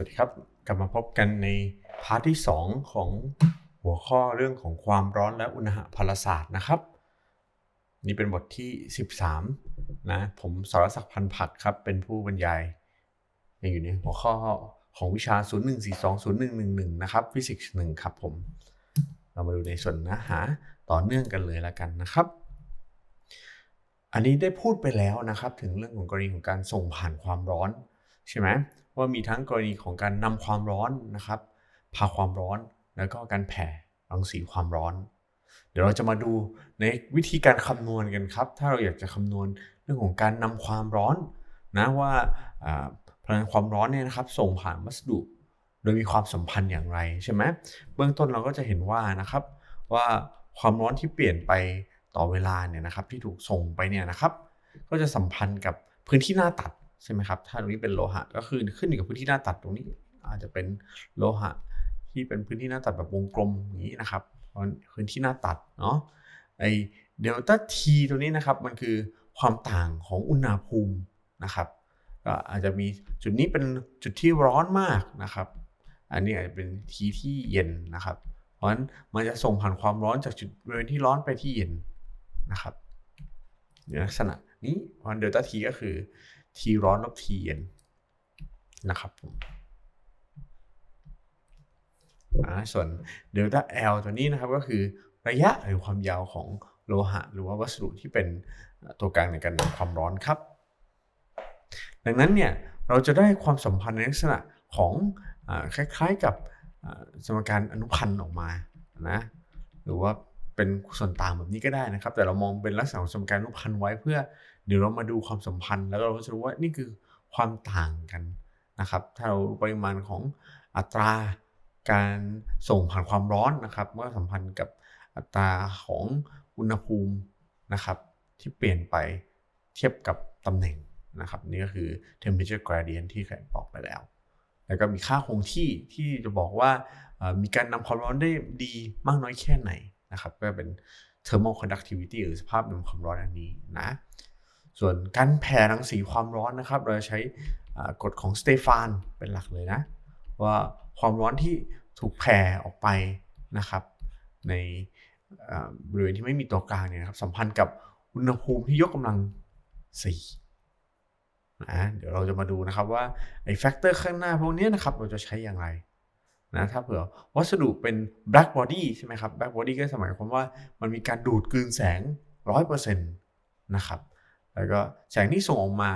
วัสดีครับกลับมาพบกันในพาร์ทที่ 2 ของหัวข้อเรื่องของความร้อนและอุณหภลศาสตร์นะครับ นี่เป็นบทที่ 13นะผมสรศักดิ์พันธ์ผักครับ เป็นผู้บรรยายยังอยู่ในหัวข้อของวิชา 01420111 นะครับฟิสิกส์1ครับผม เรามาดูในส่วนเนื้อหาต่อเนื่องกันเลยละกันนะครับ อันนี้ได้พูดไปแล้วนะครับ ถึงเรื่องของกรณีของการส่งผ่านความร้อนใช่ไหม ว่ามีทั้งกรณีของการนำความร้อนนะครับพาความร้อนแล้วก็การแผ่รังสีความร้อน เดี๋ยวเราจะมาดูในวิธีการคำนวณกันครับ ถ้าเราอยากจะคำนวณเรื่องของการนำความร้อนนะว่าพลังความร้อนเนี่ยนะครับส่งผ่านวัสดุ โดยมีความสัมพันธ์อย่างไรใช่ไหมเบื้องต้นเราก็จะเห็นว่านะครับว่าความร้อนที่เปลี่ยนไปต่อเวลาเนี่ยนะครับที่ถูกส่งไปเนี่ยนะครับ ก็จะสัมพันธ์กับพื้นที่หน้าตัด ใช่ไหมครับ ถ้าตรงนี้เป็นโลหะก็คือขึ้นอยู่กับพื้นที่หน้าตัดตรงนี้ อาจจะเป็นโลหะที่เป็นพื้นที่หน้าตัดแบบวงกลมอย่างนี้นะครับเพราะพื้นที่หน้าตัดเนาะไอเดลต้าทีตัวนี้นะครับมันคือความต่างของอุณหภูมินะครับก็อาจจะมีจุดนี้เป็นจุดที่ร้อนมากนะครับ อันนี้อาจจะเป็นทีที่เย็นนะครับ เพราะฉะนั้นมันจะส่งผ่านความร้อนจากจุดบริเวณที่ร้อนไปที่เย็นนะครับลักษณะนี้เพราะเดลต้าทีก็คือ ทีร้อนลบทีเย็นนะครับผมส่วนเดลต้า L ตัวนี้นะครับก็คือระยะหรือความยาวของโลหะ หรือว่าวัสดุที่เป็นตัวกลางในการนำความร้อนครับ ดังนั้นเนี่ยเราจะได้ความสัมพันธ์ในลักษณะของอคล้ายๆกับสมการอนุพันธ์ออกมานะหรือว่าเป็นส่วนต่างแบบนี้ก็ได้นะครับ แต่เรามองเป็นลักษณะของสมการอนุพันธ์ไว้เพื่อ เดี๋ยวเรามาดูความสัมพันธ์ แล้วเราจะรู้ว่านี่คือความต่างกันนะครับ ถ้าเราปริมาณของอัตราการส่งผ่านความร้อนนะครับเมื่อสัมพันธ์กับอัตราของอุณหภูมินะครับ ที่เปลี่ยนไปเทียบกับตำแหน่งนะครับ นี่ก็คือ temperature gradient ที่แขกบอกไปแล้ว แล้วก็มีค่าคงที่ที่จะบอกว่ามีการนำความร้อนได้ดีมากน้อยแค่ไหนนะครับ ก็เป็น thermal conductivity หรือสภาพนำความร้อนอันนี้นะ ส่วนการแผ่รังสีความร้อนนะครับ เราจะใช้กฎของสเตฟานเป็นหลักเลยนะ ว่าความร้อนที่ถูกแผ่ออกไปนะครับ ในบริเวณที่ไม่มีตัวกลางเนี่ยนะครับสัมพันธ์กับอุณหภูมิที่ยกกำลัง4นะเดี๋ยวเราจะมาดูนะครับว่าไอ้แฟกเตอร์ข้างหน้าพวกนี้นะครับเราจะใช้อย่างไรนะถ้าเผื่อวัสดุเป็น black body ใช่ไหมครับ black body ก็หมายความว่ามันมีการดูดกลืนแสง 100%นะครับ แล้วก็แสงที่ส่งออกมา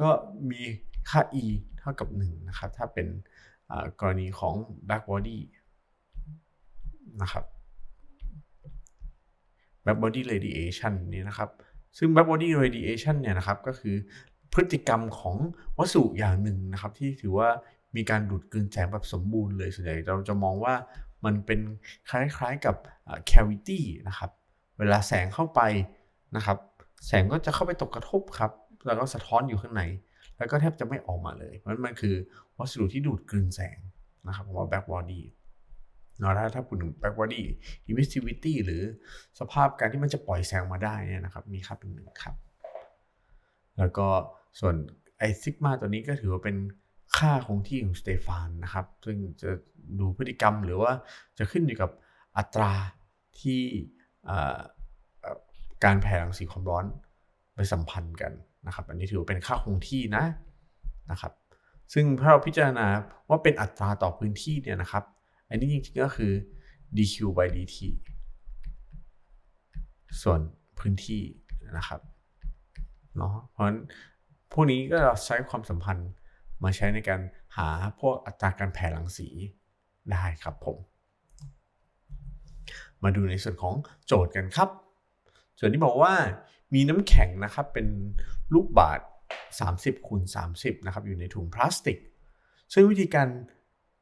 ก็มีค่า e เท่ากับ1นะครับ ถ้าเป็นกรณีของ back body นะครับ back body radiation นี่นะครับ ซึ่ง back body radiation เนี่ยนะครับก็คือพฤติกรรมของวัสดุอย่างหนึ่งนะครับ ที่ถือว่ามีการดูดกลืนแสงแบบสมบูรณ์เลยส่วนใหญ่เราจะมองว่ามันเป็นคล้ายๆกับ cavity นะครับ เวลาแสงเข้าไปนะครับ แสงก็จะเข้าไปตกกระทบครับ แล้วก็สะท้อนอยู่ข้างใน แล้วก็แทบจะไม่ออกมาเลยเพราะมันคือวัสดุที่ดูดกลืนแสงนะครับว่าแบ็กบอดี้เนาะถ้าถ้าพูดถึงแบ็กบอดี้ emissivity หรือสภาพการที่มันจะปล่อยแสงมาได้เนี่ยนะครับมีค่าเป็นหนึ่งครับ แล้วก็ส่วนไอซิกมาตัวนี้ก็ถือว่าเป็นค่าคงที่ของสเตฟานนะครับ ซึ่งจะดูพฤติกรรมหรือว่าจะขึ้นอยู่กับอัตราที่ การแผ่รังสีความร้อนไปสัมพันธ์กันนะครับ อันนี้ถือว่าเป็นค่าคงที่นะนะครับ ซึ่งถ้าเราพิจารณาว่าเป็นอัตราต่อพื้นที่เนี่ยนะครับ อันนี้จริงๆก็คือ dq by dt ส่วนพื้นที่นะครับเนาะเพราะฉะนั้นพวกนี้ก็ใช้ความสัมพันธ์มาใช้ในการหาพวกอัตราการแผ่รังสีได้ครับผม มาดูในส่วนของโจทย์กันครับ ส่วนที่บอกว่ามีน้ำแข็งนะครับเป็นลูกบาศก์30คูณ30นะครับอยู่ในถุงพลาสติก ซึ่งวิธีการ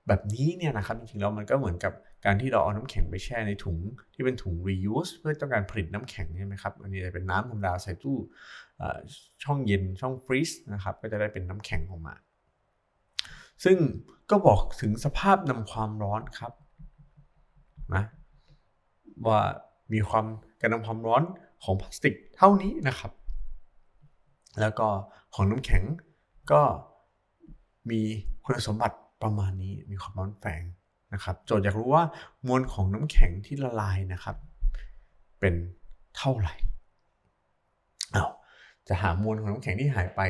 แบบนี้เนี่ยนะครับจริงๆแล้วมันก็เหมือนกับการที่เราเอาน้ำแข็งไปแช่ในถุงที่เป็นถุง reuse เพื่อต้องการผลิตน้ำแข็งใช่ไหมครับอันนี้จะเป็นน้ำธรรมดาใส่ตู้ช่องเย็นช่องฟรีซนะครับก็จะได้เป็นน้ำแข็งออกมา ซึ่งก็บอกถึงสภาพนำความร้อนครับนะว่ามีความ การนำความร้อนของพลาสติกเท่านี้นะครับ แล้วก็ของน้ำแข็งก็มีคุณสมบัติประมาณนี้มีความร้อนแฝงนะครับ โจทย์อยากรู้ว่ามวลของน้ำแข็งที่ละลายนะครับ เป็นเท่าไหร่อาจะหามวลของน้ำแข็งที่หายไป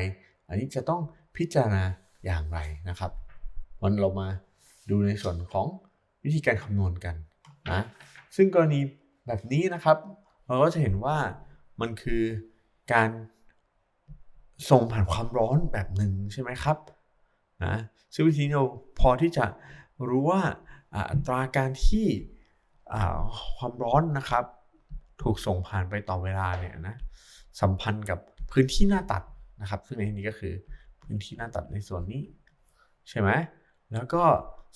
อันนี้จะต้องพิจารณาอย่างไรนะครับ วันเรามาดูในส่วนของวิธีการคำนวณกันนะซึ่งกรณีแบบนี้นะครับ เราก็จะเห็นว่ามันคือการส่งผ่านความร้อนแบบหนึ่งใช่ไหมครับนะซึ่งวิธีนี้เราพอที่จะรู้ว่าอัตราการที่ความร้อนนะครับ ถูกส่งผ่านไปต่อเวลาเนี่ยนะสัมพันธ์กับพื้นที่หน้าตัดนะครับ ซึ่งในที่นี้ก็คือพื้นที่หน้าตัดในส่วนนี้ ใช่ไหมแล้วก็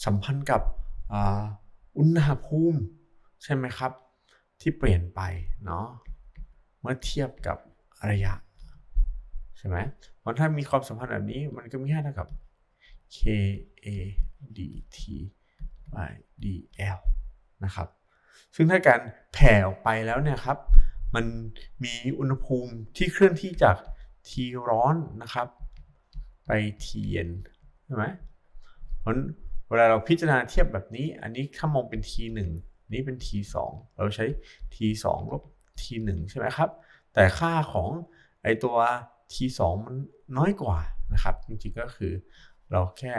สัมพันธ์กับอุณหภูมิใช่ไหมครับ ที่เปลี่ยนไปเนาะเมื่อเทียบกับระยะใช่ไหมเพราะถ้ามีความสัมพันธ์แบบนี้มันก็มีค่าเท่ากับ k a dt by dl นะครับ ซึ่งถ้าการแผ่ออกไปแล้วเนี่ยครับ มันมีอุณหภูมิที่เคลื่อนที่จาก T ร้อนนะครับ ไป T เย็นใช่ไหมเพราะเวลาเราพิจารณาเทียบแบบนี้ อันนี้ถ้ามองเป็น T 1 นี้เป็น T 2เราใช้ T 2ลบ T 1ใช่ไหมครับ แต่ค่าของไอตัว T 2มันน้อยกว่านะครับ จริงๆก็คือเราแค่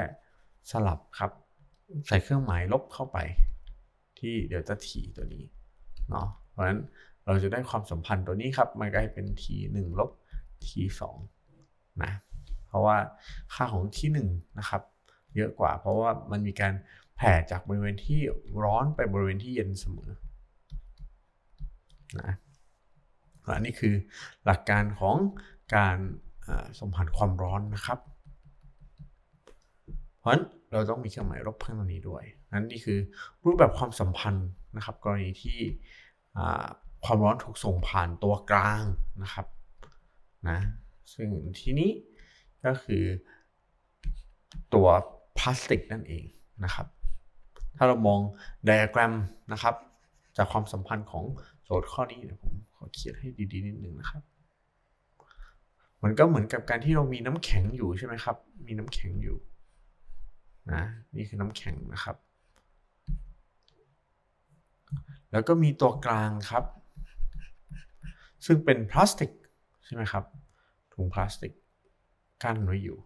สลับครับ ใส่เครื่องหมายลบเข้าไป ที่เดลต้า T ตัวนี้เนาะเพราะฉะนั้นเราจะได้ความสัมพันธ์ตัวนี้ครับ มันกลายเป็น T 1ลบ T 2นะ เพราะว่าค่าของที่1นะครับ เยอะกว่าเพราะว่ามันมีการ แผ่จากบริเวณที่ร้อนไปบริเวณที่เย็นเสมอนะอันนี้คือหลักการของการสมพันความร้อนนะครับ เพราะฉะนั้นเราต้องมีเครื่องหมายลบเพิ่มตรงนี้ด้วยนั้นนี่คือรูปแบบความสัมพันธ์นะครับ กรณีที่ความร้อนถูกส่งผ่านตัวกลางนะครับนะซึ่งที่นี้ก็คือตัวพลาสติกนั่นเองนะครับ ถ้าเรามองไดอะแกรมนะครับ จากความสัมพันธ์ของโจทย์ข้อนี้เดี๋ยวผมขอเขียนให้ดีๆนิดนึงนะครับ มันก็เหมือนกับการที่เรามีน้ำแข็งอยู่ใช่ไหมครับ มีน้ำแข็งอยู่นะนี่คือน้ำแข็งนะครับ แล้วก็มีตัวกลางครับ ซึ่งเป็นพลาสติกใช่ไหมครับถุงพลาสติกกั้นไว้อยู่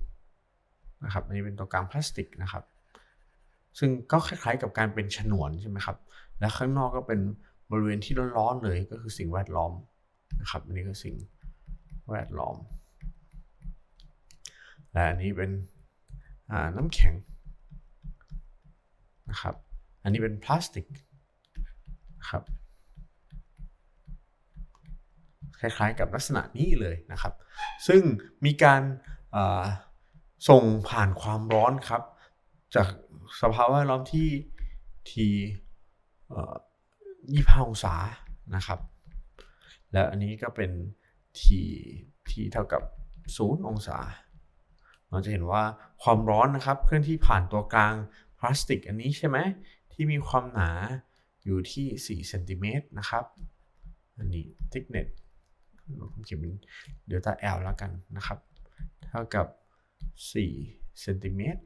นะครับอันนี้เป็นตัวกลางพลาสติกนะครับ ซึ่งก็คล้ายๆกับการเป็นฉนวนใช่ไหมครับ และข้างนอกก็เป็นบริเวณที่ร้อนๆเลยก็คือสิ่งแวดล้อมนะครับอันนี้ก็สิ่งแวดล้อมและอันนี้เป็นน้ำแข็งนะครับอันนี้เป็นพลาสติกครับคล้ายๆกับลักษณะนี้เลยนะครับ ซึ่งมีการส่งผ่านความร้อนครับ จาก สภาวะแวดล้อมที่ทียี่ห้าองศานะครับ แล้วอันนี้ก็เป็นทีที่เท่ากับศูนย์องศา เราจะเห็นว่าความร้อนนะครับเคลื่อนที่ผ่านตัวกลางพลาสติกอันนี้ใช่ไหมที่มีความหนาอยู่ที่4เซนติเมตรนะครับ อันนี้ thickness ผมเขียนเป็นเดลต้า L แล้วกันนะครับ เท่ากับ4เซนติเมตร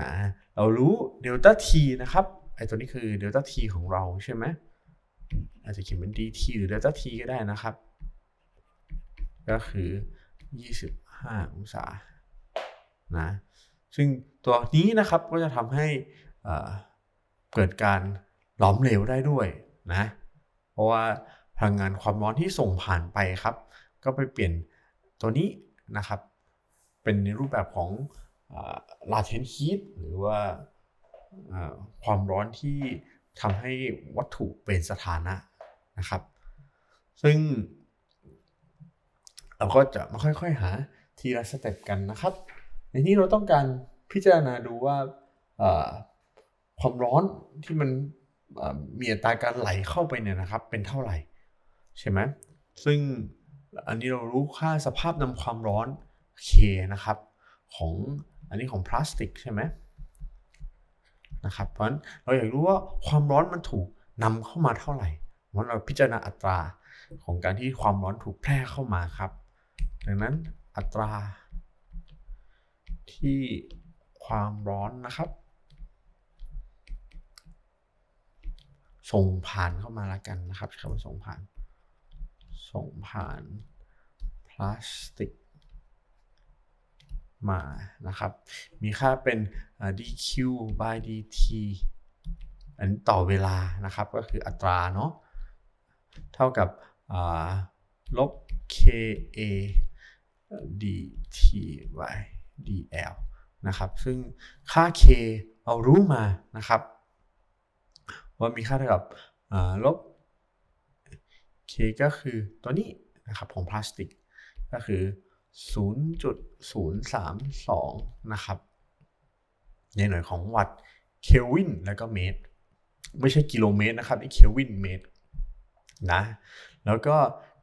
นะเรารู้เดลต้า t นะครับไอตัวนี้คือเดลต้า t ของเราใช่ไหมอาจจะเขียนเป็น dt หรือเดลต้า t ก็ได้นะครับ ก็คือ 25 องศานะซึ่งตัวนี้นะครับก็จะทำให้เกิดการหลอมเหลวได้ด้วยนะเพราะว่าพลังงานความร้อนที่ส่งผ่านไปครับ ก็ไปเปลี่ยนตัวนี้นะครับ เป็นในรูปแบบของ latent heat หรือว่าความร้อนที่ทำให้วัตถุเป็นสถานะนะครับ ซึ่งเราก็จะมาค่อยๆหาทีละสเต็ปกันนะครับ ในนี้เราต้องการพิจารณาดูว่าความร้อนที่มันมีอัตราการไหลเข้าไปเนี่ยนะครับ เป็นเท่าไหร่ใช่ไหมซึ่งอันนี้เรารู้ค่าสภาพนำความร้อน K นะครับ ของ อันนี้ของพลาสติกใช่ไหมนะครับเพราะฉะนั้นเราอยากรู้ว่าความร้อนมันถูกนำเข้ามาเท่าไหร่เมื่อเราพิจารณาอัตราของการที่ความร้อนถูกแพร่เข้ามาครับ ดังนั้นอัตราที่ความร้อนนะครับ ส่งผ่านเข้ามาแล้วกันนะครับใช้คำว่าส่งผ่าน ส่งผ่านพลาสติก มานะครับ มีค่าเป็น dq by dt อันต่อเวลานะครับก็คืออัตราเนาะเท่ากับลบ ka dt by dl นะครับ ซึ่งค่า k เรารู้มานะครับ ว่ามีค่าเท่ากับลบ k ก็คือตัวนี้นะครับของพลาสติกก็คือ 0.032 นะครับ ในหน่วยของวัตต์เคลวินแล้วก็เมตร ไม่ใช่กิโลเมตรนะครับนี่เคลวินเมตรนะแล้วก็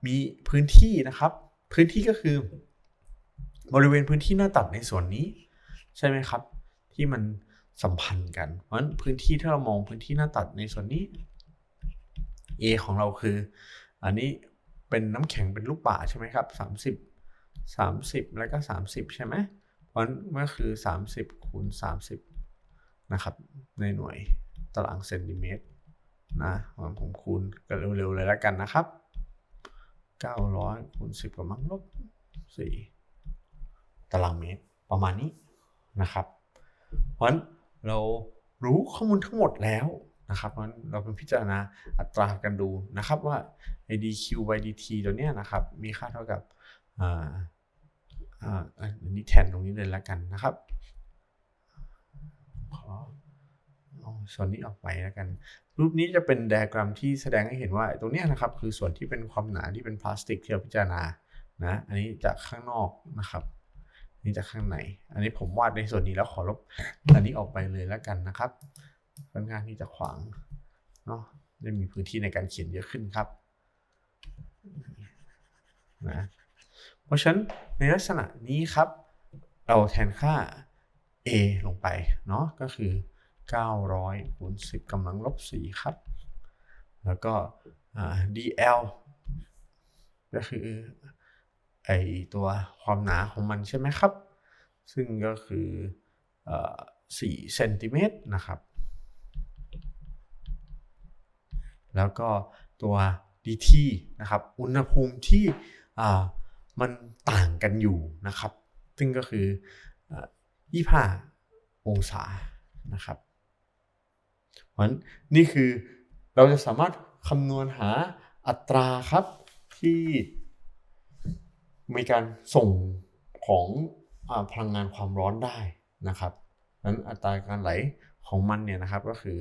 มีพื้นที่นะครับ พื้นที่ก็คือบริเวณพื้นที่หน้าตัดในส่วนนี้ ใช่ไหมครับ ที่มันสัมพันธ์กัน เพราะฉะนั้นพื้นที่ที่เรามองพื้นที่หน้าตัดในส่วนนี้ A ของเราคือ อันนี้เป็นน้ำแข็งเป็นลูกป่าใช่ไหมครับ 30 แล้วก็ 30 ใช่ไหมเพราะเมื่อคือ 30คูณ30 นะครับ ในหน่วยตารางเซนติเมตรนะผมคูณกันเร็วๆเลยแล้วกันนะครับ 900คูณ10กำลังลบ4ตารางเมตรประมาณนี้นะครับ เพราะนั้นเรารู้ข้อมูลทั้งหมดแล้วนะครับเพราะนั้นเราเป็นพิจารณาอัตรากันดูนะครับว่า dq by dt ตัวเนี้ยนะครับ มีค่าเท่ากับอ่า อันนี้แทนตรงนี้เลยแล้วกันนะครับ ขอเอาส่วนนี้ออกไปแล้วกัน รูปนี้จะเป็นไดอะแกรมที่แสดงให้เห็นว่าตรงนี้นะครับคือส่วนที่เป็นความหนาที่เป็นพลาสติกที่เราพิจารณานะอันนี้จากข้างนอกนะครับนี่จากข้างใน อันนี้ผมวาดในส่วนนี้แล้วขอลบอันนี้ออกไปเลยแล้วกันนะครับค่อนข้างที่จะขวางเนาะได้มีพื้นที่ในการเขียนเยอะขึ้นครับนะ เพราะฉะนั้นในลักษณะนี้ครับ เราแทนค่า a ลงไปเนาะก็คือ 900คูณ10กำลังลบ4ครับ แล้วก็ dl ก็คือไอตัวความหนาของมันใช่ไหมครับ ซึ่งก็คือ4เซนติเมตรนะครับ แล้วก็ตัว dt นะครับ อุณหภูมิที่ มันต่างกันอยู่นะครับ ซึ่งก็คือ25องศานะครับ เพราะฉะนั้นนี่คือเราจะสามารถคำนวณหาอัตราครับที่มีการส่งของอพลังงานความร้อนได้นะครับนั้นอัตราการไหลของมันเนี่ยนะครับก็คือ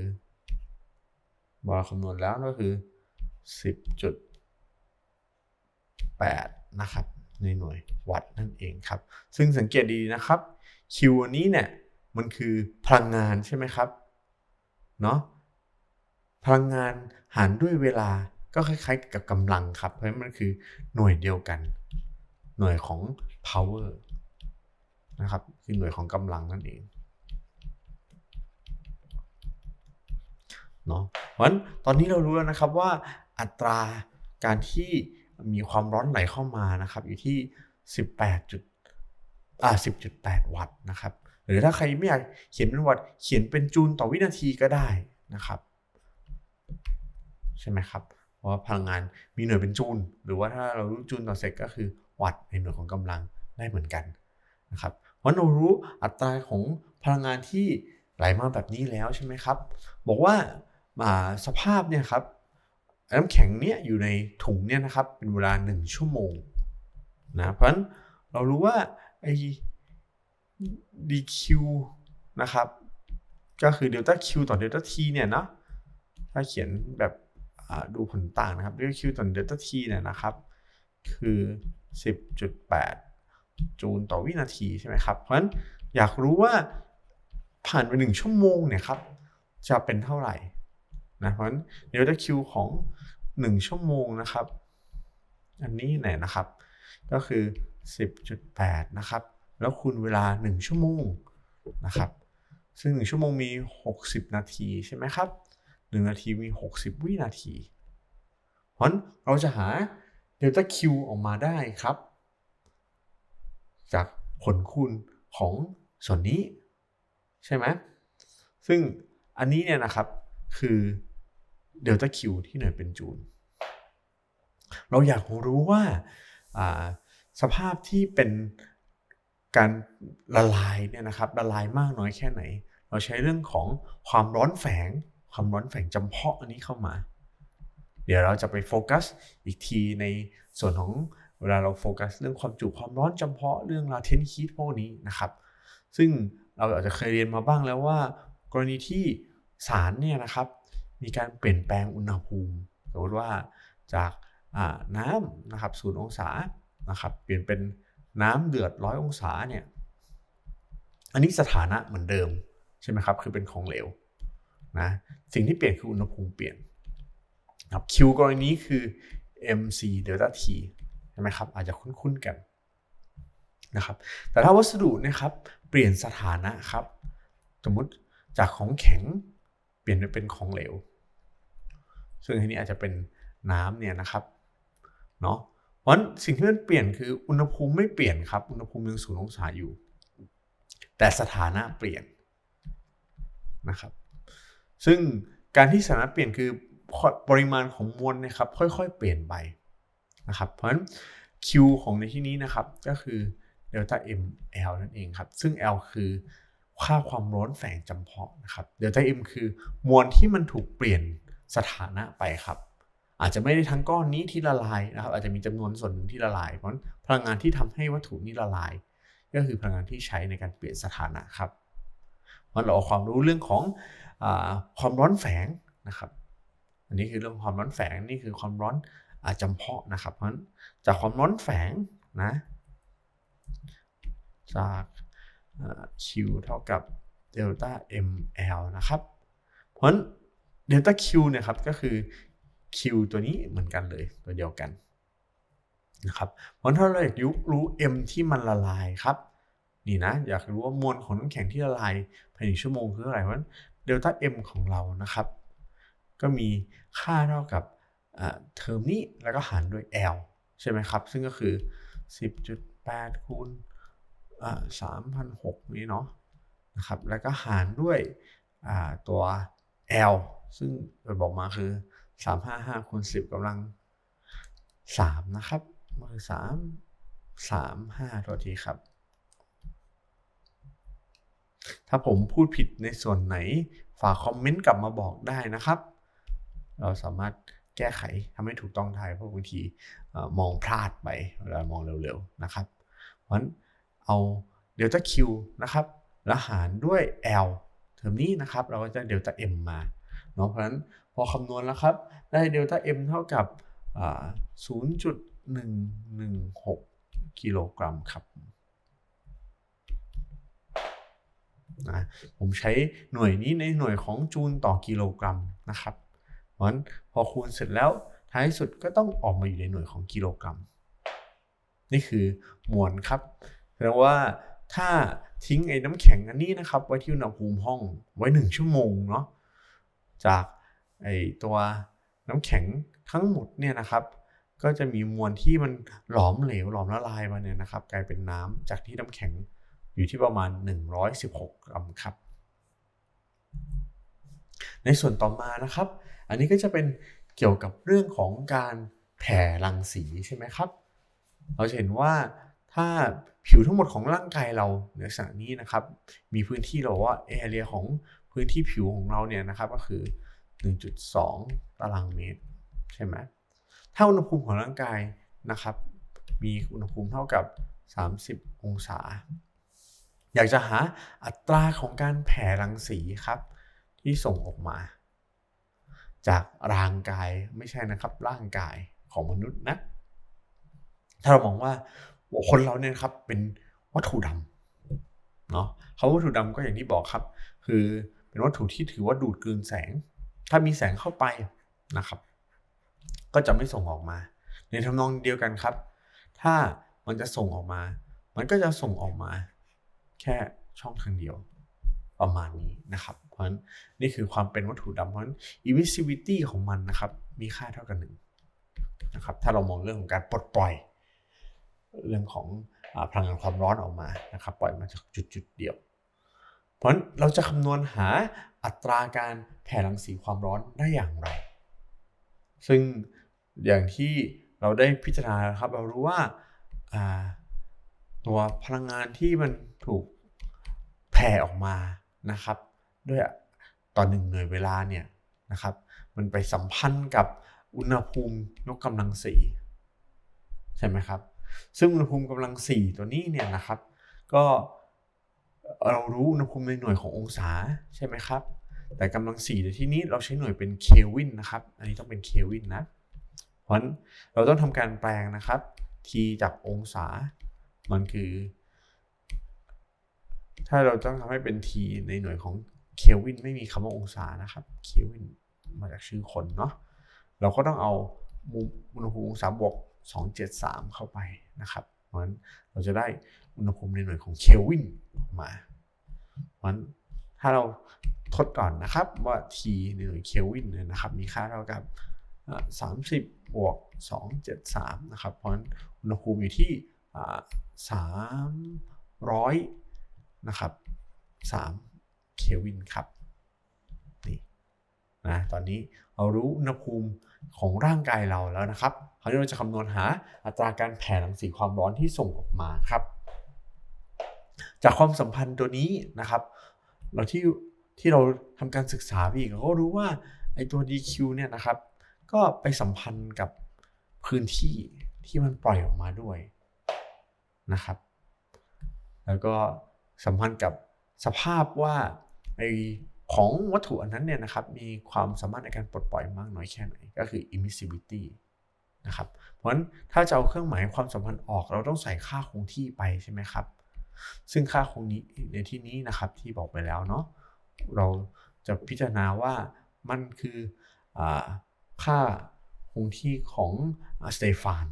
บอคำนวณแล้วก็คือ 10.8 นะครับ ในหน่วยวัตต์นั่นเองครับ ซึ่งสังเกตดีนะครับ Q อันนี้เนี่ยมันคือพลังงานใช่ไหมครับเนาะพลังงานหารด้วยเวลาก็คล้ายๆกับกำลังครับ เพราะมันคือหน่วยเดียวกัน หน่วยของ power นะครับคือหน่วยของกำลังนั่นเองเนาะเพราะฉะนั้นตอนนี้เรารู้แล้วนะครับว่าอัตราการที่ มีความร้อนไหลเข้ามานะครับ อยู่ที่ 18จุดอ่า10.8 วัตต์นะครับ หรือถ้าใครไม่อยากเขียนเป็นวัตต์เขียนเป็นจูลต่อวินาทีก็ได้นะครับ ใช่ไหมครับ เพราะว่าพลังงานมีหน่วยเป็นจูล หรือว่าถ้าเรารู้จูลต่อเซกก็คือวัตต์ในหน่วยของกำลังได้เหมือนกันนะครับเพราะเรารู้อัตราของพลังงานที่ไหลมาแบบนี้แล้วใช่ไหมครับ บอกว่าสภาพเนี่ยครับ น้ำแข็งเนี่ยอยู่ในถุงเนี่ยนะครับเป็นเวลา 1 ชั่วโมงนะเพราะฉะนั้นเรารู้ว่าไอ้ dq นะครับ ก็คือเดลต้า q ต่อเดลต้า t เนี่ยเนาะถ้าเขียนแบบดูผลต่างนะครับเดลต้า q ต่อเดลต้า t เนี่ยนะครับ คือ 10.8 จูลต่อวินาทีใช่ไหมครับ เพราะฉะนั้นอยากรู้ว่าผ่านไปหนึ่งชั่วโมงเนี่ยครับ จะเป็นเท่าไหร่ นะเพราะฉะนั้นเดลต้า q ของ 1 ชั่วโมงนะครับ อันนี้ไหนนะครับ ก็คือ 10.8 นะครับ แล้วคูณเวลา 1 ชั่วโมงนะครับ ซึ่ง 1 ชั่วโมงมี 60 นาทีใช่ไหมครับ 1 นาทีมี 60 วินาที เพราะฉะนั้นเราจะหาเดลต้า q ออกมาได้ครับ จากผลคูณของส่วนนี้ ใช่ไหมซึ่งอันนี้เนี่ยนะครับคือ เดลต้าคิวที่หน่วยเป็นจูล เราอยากรู้ว่าสภาพที่เป็นการละลายเนี่ยนะครับละลายมากน้อยแค่ไหน เราใช้เรื่องของความร้อนแฝง ความร้อนแฝงจำเพาะอันนี้เข้ามา เดี๋ยวเราจะไปโฟกัสอีกทีในส่วนของเวลาเราโฟกัสเรื่องความจุความร้อนจำเพาะเรื่อง latent heat พวกนี้นะครับ ซึ่งเราอาจจะเคยเรียนมาบ้างแล้วว่า กรณีที่สารเนี่ยนะครับ มีการเปลี่ยนแปลงอุณหภูมิ สมมติว่าจากน้ำนะครับศูนย์องศานะครับเปลี่ยนเป็นน้ำเดือดร้อยองศาเนี่ยอันนี้สถานะเหมือนเดิมใช่ไหมครับคือเป็นของเหลวนะสิ่งที่เปลี่ยนคืออุณหภูมิเปลี่ยนครับ Q กรณีนี้คือ mc delta t ใช่ไหมครับอาจจะคุ้นๆกันนะครับแต่ถ้าวัสดุนะครับเปลี่ยนสถานะครับ สมมติจากของแข็งเปลี่ยนเป็นของเหลว ซึ่งทีนี้อาจจะเป็นน้ำเนี่ยนะครับเนาะเพราะสิ่งที่มันเปลี่ยนคืออุณหภูมิไม่เปลี่ยนครับ อุณหภูมิยังศูนย์องศาอยู่ แต่สถานะเปลี่ยนนะครับ ซึ่งการที่สถานะเปลี่ยนคือปริมาณของมวลนะครับค่อยๆ เปลี่ยนไปนะครับ เพราะฉะนั้น Q ของในที่นี้นะครับก็คือเดลต้า M L นั่นเองครับ ซึ่ง L คือค่าความร้อนแฝงจำเพาะนะครับเดลต้า M คือมวลที่มันถูกเปลี่ยน สถานะไปครับ อาจจะไม่ได้ทั้งก้อนนี้ที่ละลายนะครับ อาจจะมีจำนวนส่วนหนึ่งที่ละลาย เพราะพลังงานที่ทำให้วัตถุนี้ละลาย ก็คือพลังงานที่ใช้ในการเปลี่ยนสถานะครับมันเราเอาความรู้เรื่องของอความร้อนแฝงนะครับ อันนี้คือเรื่องความร้อนแฝงนี่คือความร้อนจำเพาะนะครับ เพราะฉะนั้นจากความร้อนแฝงนะจาก Q เท่ากับเดลต้า ml นะครับ เพราะฉะนั้น เดลต้า Q เนี่ยครับก็คือ Q ตัวนี้เหมือนกันเลยตัวเดียวกันนะครับเพราะถ้าเราอยากยุรู้ M ที่มันละลายครับนี่นะอยากรู้ว่ามวลของน้ำแข็งที่ละลายภายในชั่วโมงคืออะไรเพราะเดลต้า M ของเรานะครับ ก็มีค่าเท่ากับเทอมนี้แล้วก็หารด้วย L ใช่ไหมครับ ซึ่งก็คือ 10.8คูณ3,006นี้เนาะนะครับแล้วก็หารด้วยตัว L ซึ่งบอกมาคือสามห้าห้าคูณสิบกำลังสามนะครับมือสามสามห้าตัวทีครับ ถ้าผมพูดผิดในส่วนไหน ฝากคอมเมนต์กลับมาบอกได้นะครับ เราสามารถแก้ไขทำให้ถูกต้องได้เพราะบางทีมองพลาดไปเวลามองเร็วๆนะครับ เพราะฉะนั้นเอาเดลต้า Q นะครับ แล้วหารด้วย L เทอมนี้นะครับ เราก็จะเดลต้า M มา เนาะเพราะฉะนั้นพอคำนวณแล้วครับ ได้เดลต้า M เท่ากับ 0.116 กิโลกรัมครับนะผมใช้หน่วยนี้ในหน่วยของจูลต่อกิโลกรัมนะครับเพราะฉะนั้นพอคูณเสร็จแล้วท้ายสุดก็ต้องออกมาอยู่ในหน่วยของกิโลกรัม นี่คือมวลครับแสดงว่าถ้าทิ้งไอ้น้ำแข็งอันนี้นะครับ ไว้ที่อุณหภูมิห้องไว้ 1 ชั่วโมงเนาะ จากไอตัวน้ำแข็งทั้งหมดเนี่ยนะครับ ก็จะมีมวลที่มันหลอมเหลวหลอมละลายมาเนี่ยนะครับ กลายเป็นน้ำจากที่น้ำแข็งอยู่ที่ประมาณ 116 กรัมครับ ในส่วนต่อมานะครับ อันนี้ก็จะเป็นเกี่ยวกับเรื่องของการแผ่รังสีใช่ไหมครับ เราจะเห็นว่าถ้าผิวทั้งหมดของร่างกายเราในลักษณะนี้นะครับ มีพื้นที่เราว่าแอเรียของ พื้นที่ผิวของเราเนี่ยนะครับก็คือ 1.2 ตารางเมตรใช่ไหมถ้าอุณหภูมิของร่างกายนะครับ มีอุณหภูมิเท่ากับ 30 องศา อยากจะหาอัตราของการแผ่รังสีครับ ที่ส่งออกมา จากร่างกายไม่ใช่นะครับร่างกายของมนุษย์นะ ถ้าเรามองว่าคนเราเนี่ยครับเป็นวัตถุดำเนาะคำว่าวัตถุดำก็อย่างที่บอกครับ คือ เป็นวัตถุที่ถือว่าดูดกลืนแสง ถ้ามีแสงเข้าไปนะครับ ก็จะไม่ส่งออกมา ในทำนองเดียวกันครับ ถ้ามันจะส่งออกมา มันก็จะส่งออกมา แค่ช่องทางเดียวประมาณนี้นะครับ เพราะฉะนั้นนี่คือความเป็นวัตถุดำเพราะฉะนั้น emissivity ของมันนะครับ มีค่าเท่ากันหนึ่งนะครับ ถ้าเรามองเรื่องของการปลดปล่อย เรื่องของพลังงานความร้อนออกมานะครับ ปล่อยมาจากจุดจุดเดียว เพราะฉะนั้นเราจะคำนวณหาอัตราการแผ่รังสีความร้อนได้อย่างไร ซึ่งอย่างที่เราได้พิจารณาครับเรารู้ว่าตัวพลังงานที่มันถูกแผ่ออกมานะครับ ด้วยต่อหนึ่งหน่วยเวลาเนี่ยนะครับ มันไปสัมพันธ์กับอุณหภูมิยกกำลังสีใช่ไหมครับ ซึ่งอุณหภูมิกำลังสีตัวนี้เนี่ยนะครับ ก็ เรารู้อุณหภูมิในหน่วยขององศาใช่ไหมครับ แต่กำลังสี่ในที่นี้เราใช้หน่วยเป็นเคลวินนะครับ อันนี้ต้องเป็นเคลวินนะ เพราะฉะนั้นเราต้องทำการแปลงนะครับ t จากองศา มันคือ ถ้าเราต้องทำให้เป็น t ในหน่วยของเคลวินไม่มีคำว่าองศานะครับ เคลวินมาจากชื่อคนเนาะ เราก็ต้องเอามุมอุณหภูมิองศาบวก273 เข้าไปนะครับ เพราะฉะนั้นเราจะได้ อุณหภูมิในหน่วยของเคลวินออกมาเพราะฉะนั้นถ้าเราทดก่อนนะครับว่า T ในหน่วยเคลวินเนี่ยนะครับ มีค่าเท่ากับ 30 บวก 273 นะครับ เพราะฉะนั้นอุณหภูมิอยู่ที่ 300 นะครับ 3 เคลวินครับนี่นะตอนนี้เรารู้อุณหภูมิของร่างกายเราแล้วนะครับคราวนี้เราจะคำนวณหาอัตราการแผ่รังสีความร้อนที่ส่งออกมาครับ จากความสัมพันธ์ตัวนี้นะครับ เราที่ที่เราทำการศึกษาพี่เราก็รู้ว่าไอตัว dq เนี่ยนะครับ ก็ไปสัมพันธ์กับพื้นที่ที่มันปล่อยออกมาด้วยนะครับ แล้วก็สัมพันธ์กับสภาพว่าไอของวัตถุอันนั้นเนี่ยนะครับ มีความสามารถในการปลดปล่อยมากน้อยแค่ไหน ก็คือ emissivity นะครับ เพราะฉะนั้นถ้าจะเอาเครื่องหมายความสัมพันธ์ออกเราต้องใส่ค่าคงที่ไปใช่ไหมครับ ซึ่งค่าคงนี้ในที่นี้นะครับที่บอกไปแล้วเนาะเราจะพิจารณาว่ามันคืออค่าคงที่ของสเตฟาน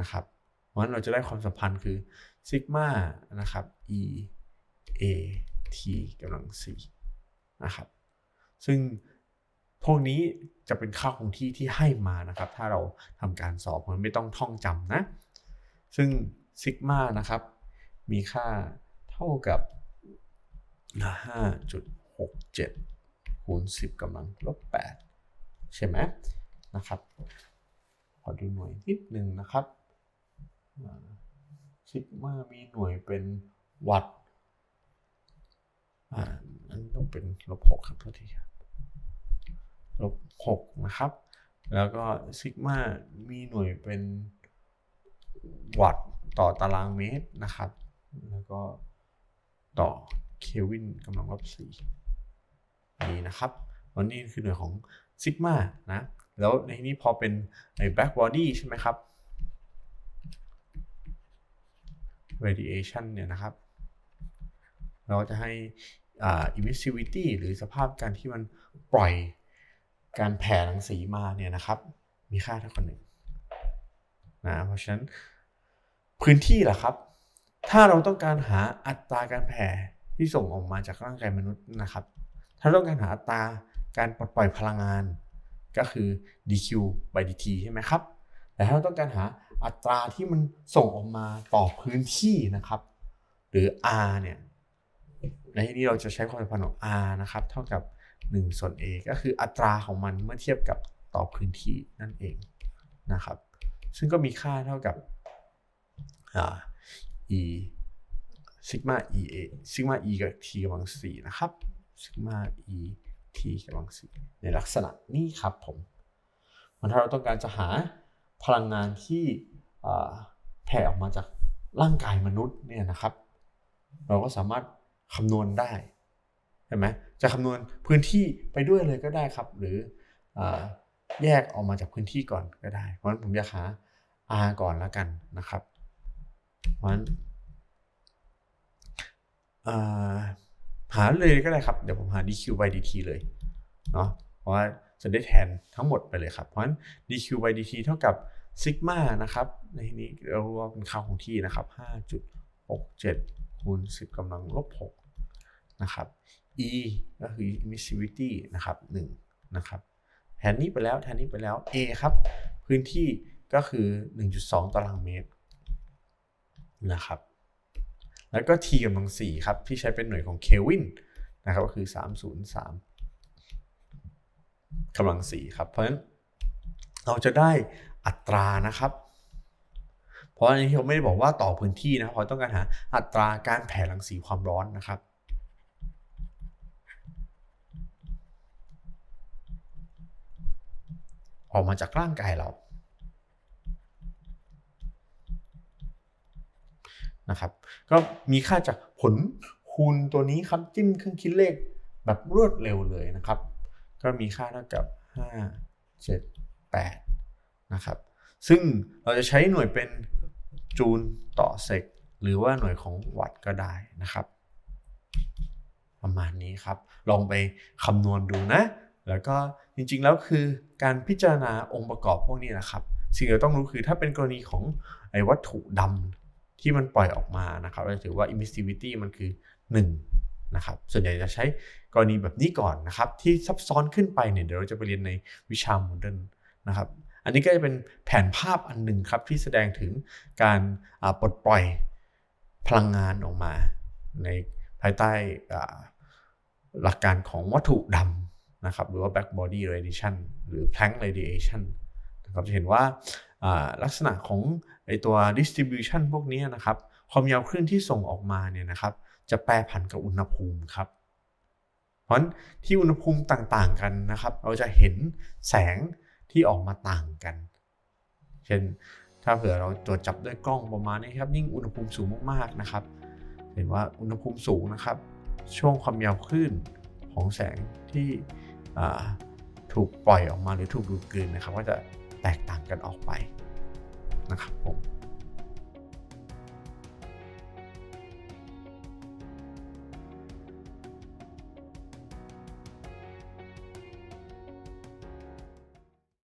นะครับเพราะฉะนั้นเราจะได้ความสัมพันธ์คือซิกมานะครับ e a t กำลัง4นะครับซึ่งพวกนี้จะเป็นค่าคงที่ที่ให้มานะครับ ถ้าเราทำการสอบมันไม่ต้องท่องจำนะ ซึ่งซิกมานะครับ มีค่าเท่ากับ 5.67 คูณ 10กำลังลบ 8 ใช่ไหมนะครับ ขอดูหน่วยนิดนึงนะครับซิกมามีหน่วยเป็นวัตต์อ่าอันต้องเป็นลบ6ครับโทษทีครับลบ6นะครับ แล้วก็ซิกมามีหน่วยเป็นวัตต์ต่อตารางเมตรนะครับ แล้วก็ต่อเควินกำลังลบ4นี่นะครับวันนี้คือหน่วยของซิกมานะ แล้วในนี้พอเป็นในแบ็กบอดี้ใช่ไหมครับ radiation เนี่ยนะครับ เราจะให้ emissivity หรือสภาพการที่มันปล่อยการแผ่รังสีมาเนี่ยนะครับ มีค่าเท่ากับหนึ่งนะ เพราะฉะนั้นพื้นที่ล่ะครับ ถ้าเราต้องการหาอัตราการแผ่ที่ส่งออกมาจากร่างกายมนุษย์นะครับ ถ้าต้องการหาอัตราการปลดปล่อยพลังงาน ก็คือ dq by dt ใช่ไหมครับ แต่ถ้าเราต้องการหาอัตราที่มันส่งออกมาต่อพื้นที่นะครับ หรือ r เนี่ยในที่นี้เราจะใช้ความสัมพันธ์ของ r นะครับ เท่ากับ1ส่วน a ก็คืออัตราของมันเมื่อเทียบกับต่อพื้นที่นั่นเองนะครับ ซึ่งก็มีค่าเท่ากับ e ซิกมา e a ซิกมา e กับ t กำลัง4นะครับซิกมา e t กำลัง4ในลักษณะนี้ครับผมมันถ้าเราต้องการจะหาพลังงานที่แผ่ออกมาจากร่างกายมนุษย์เนี่ยนะครับ เราก็สามารถคำนวณได้ใช่ไหมจะคำนวณพื้นที่ไปด้วยเลยก็ได้ครับ หรืออแยกออกมาจากพื้นที่ก่อนก็ได้ เพราะฉะนั้นผมอยากหา r ก่อนแล้วกันนะครับ เพราะฉะนั้นหาเลยก็ได้ครับ เดี๋ยวผมหา dq by dt เลยเนาะเพราะว่าจะได้แทนทั้งหมดไปเลยครับ เพราะฉะนั้น dq by dt เท่ากับซิกมานะครับ ในที่นี้เราว่าเป็นค่าของที่นะครับ 5.67คูณ10กำลังลบ6นะครับ e ก็คือ emissivity นะครับ1นะครับ แทนนี้ไปแล้วแทนนี้ไปแล้ว a ครับ พื้นที่ก็คือ 1.2 ตารางเมตร นะครับ แล้วก็ t กำลัง4ครับ ที่ใช้เป็นหน่วยของเคลวินนะครับก็คือ 303กำลังสี่ครับ เพราะฉะนั้นเราจะได้อัตรานะครับ เพราะอันนี้เขาไม่ได้บอกว่าต่อพื้นที่นะครับเพราะต้องการหาอัตราการแผ่รังสีความร้อนนะครับออกมาจากร่างกายเรา นะครับ ก็มีค่าจากผลคูณตัวนี้ครับจิ้มเครื่องคิดเลขแบบรวดเร็วเลยนะครับ ก็มีค่าเท่ากับ 5 7 8 นะครับ ซึ่งเราจะใช้หน่วยเป็นจูลต่อเซกหรือว่าหน่วยของวัตต์ก็ได้นะครับ ประมาณนี้ครับ ลองไปคำนวณดูนะ แล้วก็จริงๆแล้วคือการพิจารณาองค์ประกอบพวกนี้นะครับ สิ่งที่เราต้องรู้คือถ้าเป็นกรณีของไอ้วัตถุดำ ที่มันปล่อยออกมานะครับเราถือว่า emissivity มันคือ 1 นะครับ ส่วนใหญ่จะใช้กรณีแบบนี้ก่อนนะครับ ที่ซับซ้อนขึ้นไปเนี่ยเดี๋ยวเราจะไปเรียนในวิชาโมเดิร์นนะครับอันนี้ก็จะเป็นแผนภาพอันหนึ่งครับที่แสดงถึงการปลดปล่อยพลังงานออกมา ในภายใต้หลักการของวัตถุดำนะครับหรือว่า back body radiation หรือ Planck radiation นะครับจะเห็นว่า ลักษณะของไอตัว distribution พวกนี้นะครับความยาวคลื่นที่ส่งออกมาเนี่ยนะครับ จะแปรผันกับอุณหภูมิครับ เพราะนั้นที่อุณหภูมิต่างๆกันนะครับ เราจะเห็นแสงที่ออกมาต่างกัน เช่นถ้าเผื่อเราตรวจจับด้วยกล้องประมาณนี้ครับ ยิ่งอุณหภูมิสูงมากๆนะครับ เห็นว่าอุณหภูมิสูงนะครับ ช่วงความยาวคลื่นของแสงที่ถูกปล่อยออกมาหรือถูกดูดกลืนนะครับ ก็จะแตกต่างกันออกไป นะครับผม